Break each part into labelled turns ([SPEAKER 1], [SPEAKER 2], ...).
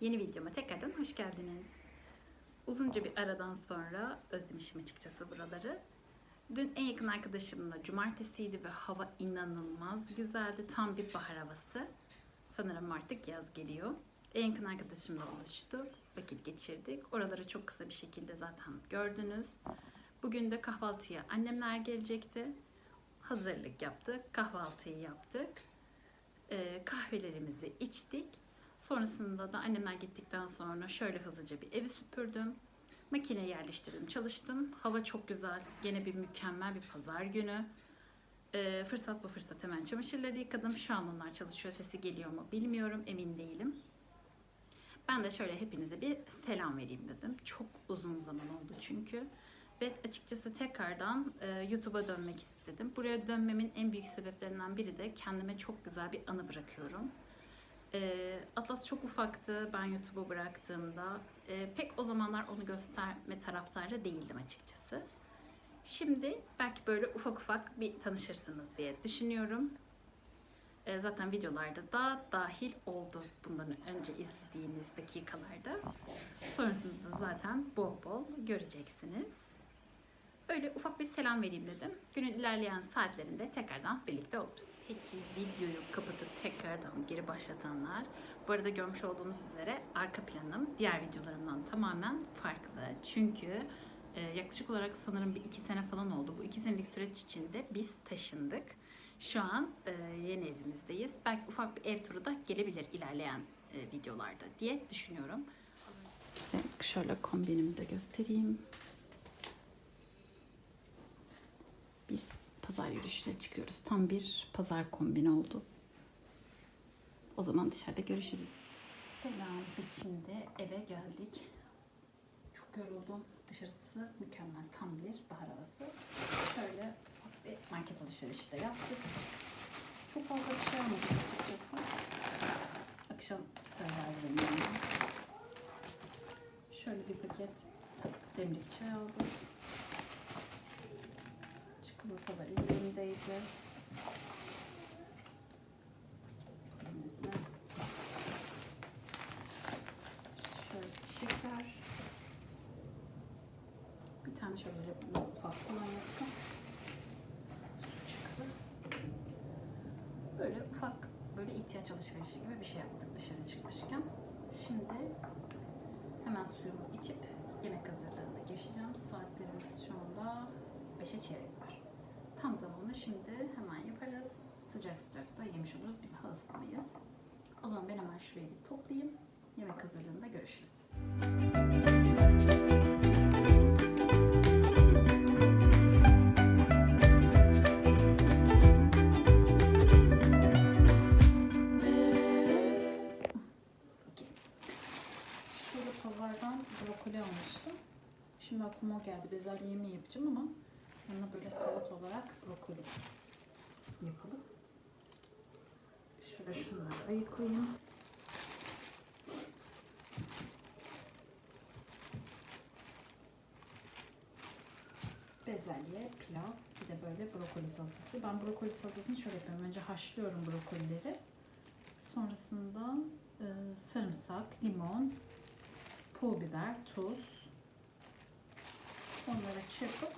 [SPEAKER 1] yeni videoma tekrardan hoş geldiniz. Uzunca bir aradan sonra özlemişim açıkçası buraları. Dün en yakın arkadaşımla cumartesiydi ve hava inanılmaz güzeldi. Tam bir bahar havası. Sanırım artık yaz geliyor. En yakın arkadaşımla buluştuk. Vakit geçirdik. Oraları çok kısa bir şekilde zaten gördünüz. Bugün de kahvaltıya annemler gelecekti. Hazırlık yaptık. Kahvaltıyı yaptık. Ee, kahvelerimizi içtik. Sonrasında da annemler gittikten sonra şöyle hızlıca bir evi süpürdüm. Makine yerleştirdim, çalıştım. Hava çok güzel. Gene bir mükemmel bir pazar günü. Ee, fırsat bu fırsat hemen çamaşırları yıkadım. Şu an onlar çalışıyor. Sesi geliyor mu bilmiyorum. Emin değilim. Ben de şöyle hepinize bir selam vereyim dedim. Çok uzun zaman oldu çünkü. Ve açıkçası tekrardan e, YouTube'a dönmek istedim. Buraya dönmemin en büyük sebeplerinden biri de kendime çok güzel bir anı bırakıyorum. E, Atlas çok ufaktı ben YouTube'u bıraktığımda. E, pek o zamanlar onu gösterme taraftarı değildim açıkçası. Şimdi belki böyle ufak ufak bir tanışırsınız diye düşünüyorum. E, zaten videolarda da dahil oldu bundan önce izlediğiniz dakikalarda. Sonrasında da zaten bol bol göreceksiniz. Öyle ufak bir selam vereyim dedim. Günün ilerleyen saatlerinde tekrardan birlikte oluruz. Peki videoyu kapatıp tekrardan geri başlatanlar. Bu arada görmüş olduğunuz üzere arka planım diğer videolarımdan tamamen farklı. Çünkü e, yaklaşık olarak sanırım bir iki sene falan oldu. Bu iki senelik süreç içinde biz taşındık. Şu an e, yeni evimizdeyiz. Belki ufak bir ev turu da gelebilir ilerleyen e, videolarda diye düşünüyorum. Şöyle kombinimi de göstereyim. Biz pazar yürüyüşüne çıkıyoruz. Tam bir pazar kombini oldu. O zaman dışarıda görüşürüz. Selam. Biz şimdi eve geldik. Çok yoruldum. Dışarısı mükemmel. Tam bir bahar havası. Şöyle bir market alışverişi de yaptık. Çok fazla bir şey almadık açıkçası. Akşam söylerdim. Şöyle bir paket demlik çay aldım. İndirimdeydi. Elimizde. Şöyle şeker. Bir tane şöyle mutfak kolonyası. Su çıktı. Böyle ufak böyle ihtiyaç alışverişi gibi bir şey yaptık dışarı çıkmışken. Şimdi hemen suyumu içip yemek hazırlığına geçeceğim. Saatlerimiz şu anda 5'e çeyrek. Tam zamanında şimdi hemen yaparız. Sıcak sıcak da yemiş oluruz. Bir daha ısıtmayız. O zaman ben hemen şurayı bir toplayayım. Yemek hazırlığında görüşürüz. Okey. olarak brokoli yapalım. Şöyle şunları ayıklayayım. Bezelye, pilav, bir de böyle brokoli salatası. Ben brokoli salatasını şöyle yapıyorum. Önce haşlıyorum brokolileri. Sonrasında e, sarımsak, limon, pul biber, tuz. Onlara çırpıp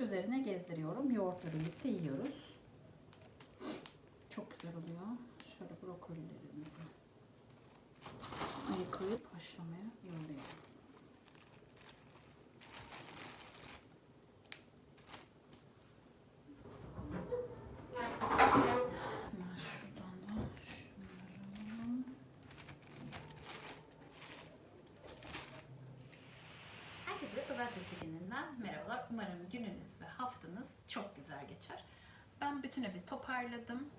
[SPEAKER 1] üzerine gezdiriyorum. Yoğurtla birlikte yiyoruz. Çok güzel oluyor. Şöyle brokolilerimizi ayıklayıp haşlamaya şunları. Herkese pazartesi gününden merhabalar. Umarım gününüz ve haftanız çok güzel geçer. Ben bütün evi toparladım.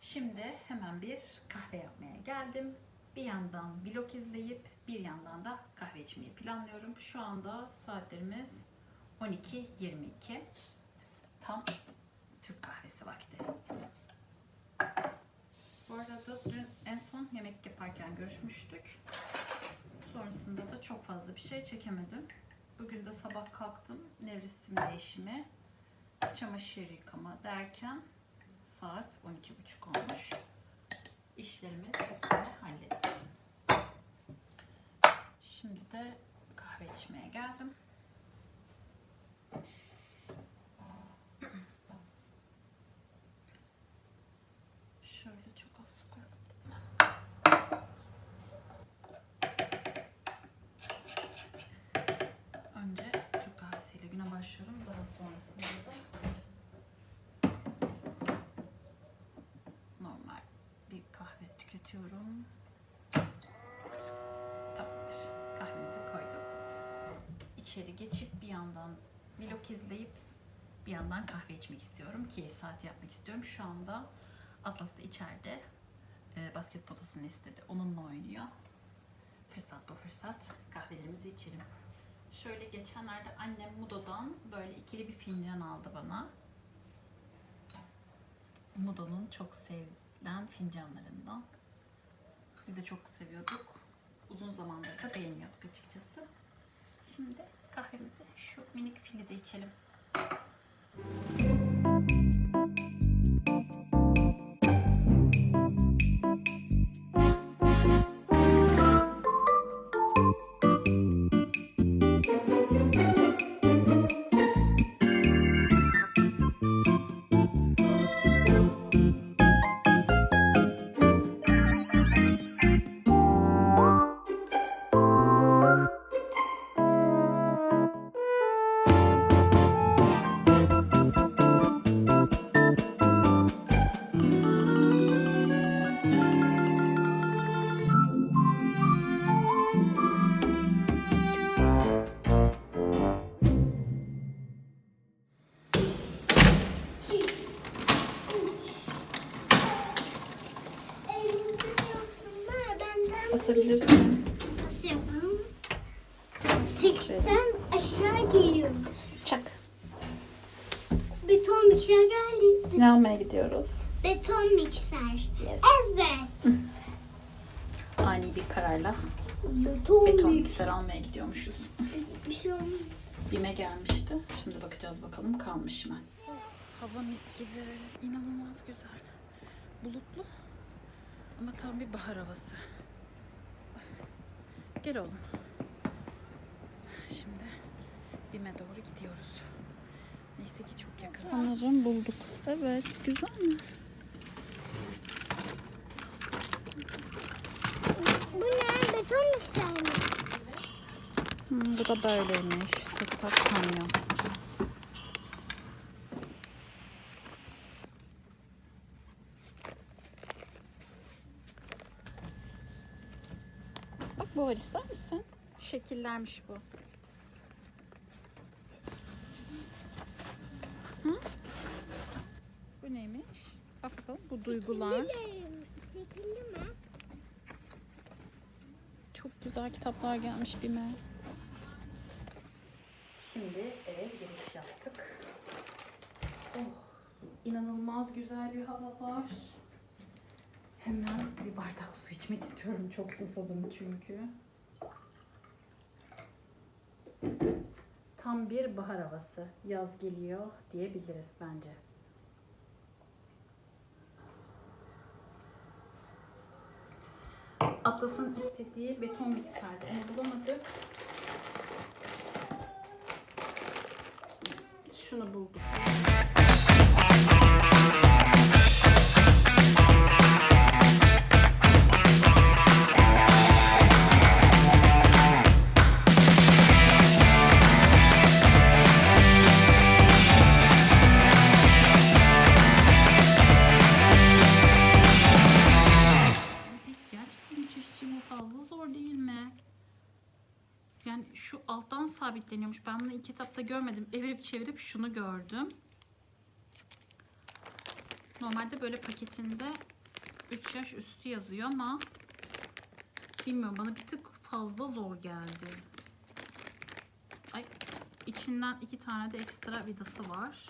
[SPEAKER 1] Şimdi hemen bir kahve yapmaya geldim. Bir yandan vlog izleyip bir yandan da kahve içmeyi planlıyorum. Şu anda saatlerimiz 12.22. Tam Türk kahvesi vakti. Bu arada dün en son yemek yaparken görüşmüştük. Sonrasında da çok fazla bir şey çekemedim. Bugün de sabah kalktım. Nevresim değişimi, çamaşır yıkama derken saat 12.30 olmuş. İşlerimi hepsini hallettim. Şimdi de kahve içmeye geldim. Şöyle çok az su koyalım. Önce Türk kahvesiyle güne başlıyorum. Daha sonrasında da normal bir kahve tüketiyorum. Tamamdır. Kahvemizi koyduk. İçeri geçip bir yandan vlog izleyip bir yandan kahve içmek istiyorum. Ki saat yapmak istiyorum. Şu anda Atlas da içeride e, basket potasını istedi. Onunla oynuyor. Fırsat bu fırsat. Kahvelerimizi içelim. Şöyle geçenlerde annem Mudo'dan böyle ikili bir fincan aldı bana. Mudo'nun çok sevilen fincanlarından. Biz de çok seviyorduk. Uzun zamandır da beğeniyorduk açıkçası. Şimdi kahvemizi şu minik filide içelim.
[SPEAKER 2] Benden
[SPEAKER 1] Basabilirsin.
[SPEAKER 2] nasıl yapalım? Sekizden aşağı geliyoruz.
[SPEAKER 1] Çak.
[SPEAKER 2] Beton mikser geldi.
[SPEAKER 1] Ne almaya gidiyoruz?
[SPEAKER 2] beton mikser. Evet.
[SPEAKER 1] Ani bir kararla
[SPEAKER 2] beton,
[SPEAKER 1] beton
[SPEAKER 2] mikser.
[SPEAKER 1] mikser almaya gidiyormuşuz.
[SPEAKER 2] Bir şey olmaz.
[SPEAKER 1] Bime gelmişti. Şimdi bakacağız bakalım kalmış mı? Hava mis gibi. inanılmaz güzel. Bulutlu. Ama tam bir bahar havası. Gel oğlum. Şimdi Bime doğru gidiyoruz. Neyse ki çok yakın. Sanırım bulduk. Evet, güzel mi?
[SPEAKER 2] Bu ne? Beton mikser mi?
[SPEAKER 1] Hmm, bu da böyleymiş. Sokak kamyon. Var ister misin? Şekillermiş bu. Hı? Bu neymiş? Bak bakalım bu duygular.
[SPEAKER 2] Sekilli mi?
[SPEAKER 1] Çok güzel kitaplar gelmiş Bime. Şimdi eve giriş yaptık. Oh, inanılmaz güzel bir hava var. Hemen bir bardak su içmek istiyorum. Çok susadım çünkü. tam bir bahar havası. Yaz geliyor diyebiliriz bence. Atlas'ın istediği beton mikserdi. Onu bulamadık. Şunu bulduk. Sabitleniyormuş. Ben bunu ilk etapta görmedim. Evirip çevirip şunu gördüm. Normalde böyle paketinde 3 yaş üstü yazıyor ama bilmiyorum bana bir tık fazla zor geldi. Ay içinden iki tane de ekstra vidası var.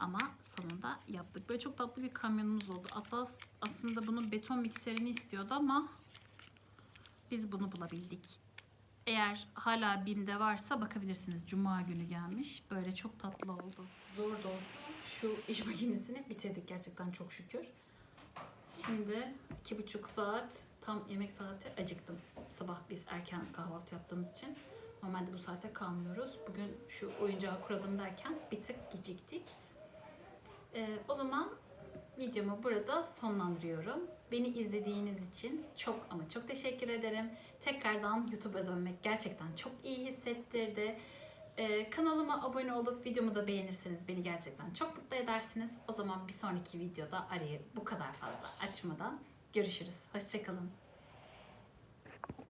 [SPEAKER 1] Ama sonunda yaptık. Böyle çok tatlı bir kamyonumuz oldu. Atlas aslında bunun beton mikserini istiyordu ama biz bunu bulabildik. Eğer hala BİM'de varsa bakabilirsiniz. Cuma günü gelmiş. Böyle çok tatlı oldu. Zor da olsa şu iş makinesini bitirdik gerçekten çok şükür. Şimdi iki buçuk saat tam yemek saati acıktım. Sabah biz erken kahvaltı yaptığımız için. Normalde bu saate kalmıyoruz. Bugün şu oyuncağı kuralım derken bir tık geciktik. Ee, o zaman videomu burada sonlandırıyorum. Beni izlediğiniz için çok ama çok teşekkür ederim. Tekrardan YouTube'a dönmek gerçekten çok iyi hissettirdi. Ee, kanalıma abone olup videomu da beğenirseniz beni gerçekten çok mutlu edersiniz. O zaman bir sonraki videoda arayı bu kadar fazla açmadan görüşürüz. Hoşçakalın.